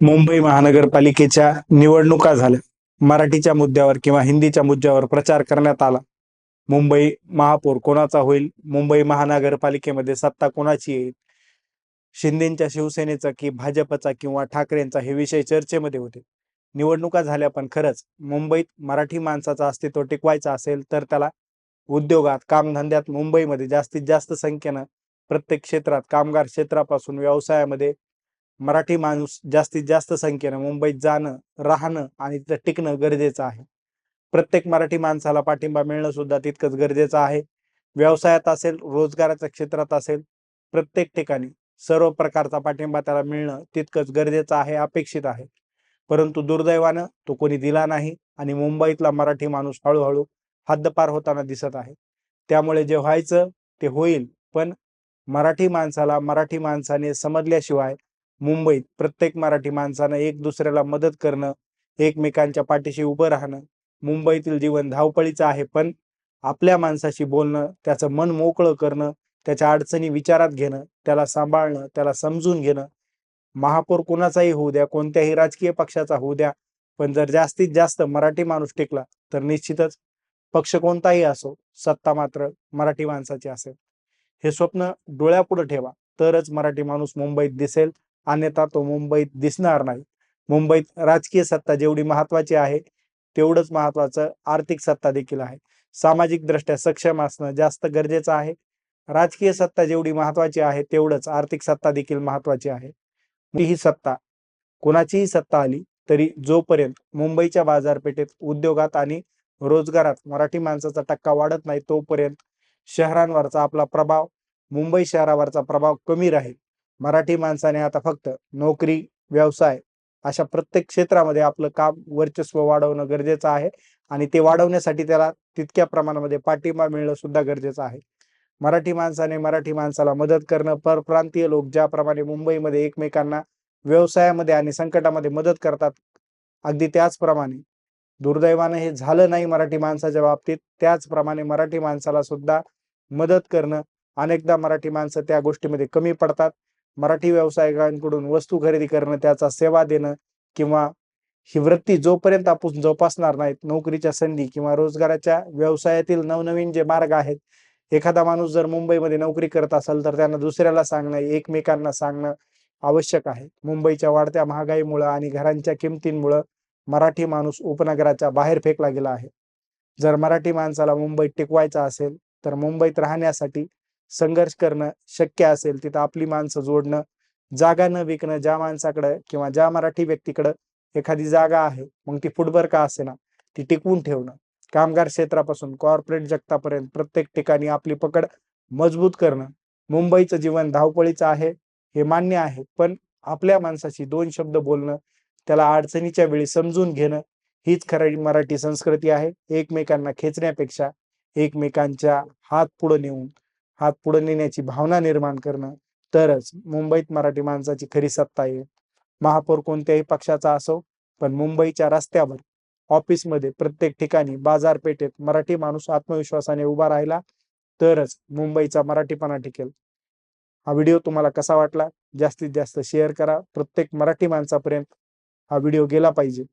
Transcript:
मुंबई महानगरपालिकेच्या निवडणुका झाल्या. मराठीच्या मुद्द्यावर किंवा हिंदीच्या मुद्द्यावर प्रचार करण्यात आला. मुंबई महापौर कोणाचा होईल? मुंबई महानगरपालिकेमध्ये सत्ता कोणाची येईल? शिंदेच्या शिवसेनेचा की भाजपचा किंवा ठाकरेंचा हे विषय चर्चेमध्ये होते. निवडणुका झाल्या पण खरंच मुंबईत मराठी माणसाचं अस्तित्व टिकवायचं असेल तर त्याला उद्योगात कामधंद्यात मुंबईमध्ये जास्तीत जास्त संख्येनं प्रत्येक क्षेत्रात कामगार क्षेत्रापासून व्यवसायामध्ये मराठी माणूस जास्तीत जास्त संख्येनं मुंबईत जाणं राहणं आणि तिथं टिकणं गरजेचं आहे. प्रत्येक मराठी माणसाला पाठिंबा मिळणं सुद्धा तितकंच गरजेचं आहे. व्यवसायात असेल रोजगाराच्या क्षेत्रात असेल प्रत्येक ठिकाणी सर्व प्रकारचा पाठिंबा त्याला मिळणं तितकंच गरजेचं आहे अपेक्षित आहे. परंतु दुर्दैवानं तो कोणी दिला नाही आणि मुंबईतला मराठी माणूस हळूहळू हद्दपार होताना दिसत आहे. त्यामुळे जे व्हायचं ते होईल पण मराठी माणसाला मराठी माणसाने समजल्याशिवाय मुंबईत प्रत्येक मराठी माणसानं एक दुसऱ्याला मदत करणं एकमेकांच्या पाठीशी उभं राहणं मुंबईतील जीवन धावपळीचं आहे पण आपल्या माणसाशी बोलणं त्याचं मन मोकळं करणं त्याच्या अडचणी विचारात घेणं त्याला सांभाळणं त्याला समजून घेणं महापौर कोणाचाही होऊ द्या कोणत्याही राजकीय पक्षाचा होऊ द्या पण जर जास्तीत जास्त मराठी माणूस टिकला तर निश्चितच पक्ष कोणताही असो सत्ता मात्र मराठी माणसाची असेल. हे स्वप्न डोळ्यापुढे ठेवा तरच मराठी माणूस मुंबईत दिसेल अन्यथा तो मुंबईत दिसणार नाही. मुंबईत राजकीय सत्ता जेवढी महत्वाची आहे तेवढंच महत्वाचं आर्थिक सत्ता देखील आहे. सामाजिक दृष्ट्या सक्षम असणं जास्त गरजेचं आहे. राजकीय सत्ता जेवढी महत्वाची आहे तेवढंच आर्थिक सत्ता देखील महत्वाची आहे. ही सत्ता कोणाचीही सत्ता आली तरी जोपर्यंत मुंबईच्या बाजारपेठेत उद्योगात आणि रोजगारात मराठी माणसाचा टक्का वाढत नाही तोपर्यंत शहरांवरचा आपला प्रभाव मुंबई शहरावरचा प्रभाव कमी राहील. मराठी माणसाने आता फक्त नोकरी व्यवसाय अशा प्रत्येक क्षेत्रामध्ये आपलं काम वर्चस्व वाढवणं गरजेचं आहे. आणि ते वाढवण्यासाठी त्याला तितक्या प्रमाणामध्ये पाठिंबा मिळणं सुद्धा गरजेचं आहे. मराठी माणसाने मराठी माणसाला मदत करणं परप्रांतीय लोक ज्याप्रमाणे मुंबईमध्ये एकमेकांना व्यवसायामध्ये आणि संकटामध्ये मदत करतात अगदी त्याचप्रमाणे दुर्दैवानं हे झालं नाही मराठी माणसाच्या बाबतीत त्याचप्रमाणे मराठी माणसाला सुद्धा मदत करणं अनेकदा मराठी माणसं त्या गोष्टीमध्ये कमी पडतात. मराठी व्यावसायिकांकडून वस्तू खरेदी करणं त्याचा सेवा देणं किंवा ही वृत्ती जोपर्यंत आपण जोपासणार नाहीत नोकरीच्या संधी किंवा रोजगाराच्या व्यवसायातील नवनवीन जे मार्ग आहेत एखादा माणूस जर मुंबईमध्ये नोकरी करत असेल तर त्यांना दुसऱ्याला सांगणं एकमेकांना सांगणं आवश्यक आहे. मुंबईच्या वाढत्या महागाईमुळं आणि घरांच्या किमतींमुळं मराठी माणूस उपनगराच्या बाहेर फेकला गेला आहे. जर मराठी माणसाला मुंबईत टिकवायचा असेल तर मुंबईत राहण्यासाठी संघर्ष करणं शक्य असेल तिथं आपली माणसं जोडणं जागा न विकणं ज्या माणसाकडं किंवा ज्या मराठी व्यक्तीकडं एखादी जागा आहे मग ती फुटभर का असेना ती टिकवून ठेवणं. कामगार क्षेत्रापासून कॉर्पोरेट जगतापर्यंत प्रत्येक ठिकाणी आपली पकड मजबूत करणं. मुंबईचं जीवन धावपळीचं आहे हे मान्य आहे पण आपल्या माणसाशी दोन शब्द बोलणं त्याला अडचणीच्या वेळी समजून घेणं हीच खरी मराठी संस्कृती आहे. एकमेकांना खेचण्यापेक्षा एकमेकांच्या हात पुढे नेऊन हात पुढे नेण्याची भावना निर्माण करणं. तरच मुंबईत मराठी माणसाची खरी सत्ता येईल. महापौर कोणत्याही पक्षाचा असो पण मुंबईच्या रस्त्यावर ऑफिसमध्ये प्रत्येक ठिकाणी बाजारपेठेत मराठी माणूस आत्मविश्वासाने उभा राहिला तरच मुंबईचा मराठीपणा टिकेल. हा व्हिडिओ तुम्हाला कसा वाटला? जास्तीत जास्त शेअर करा. प्रत्येक मराठी माणसापर्यंत हा व्हिडिओ गेला पाहिजे.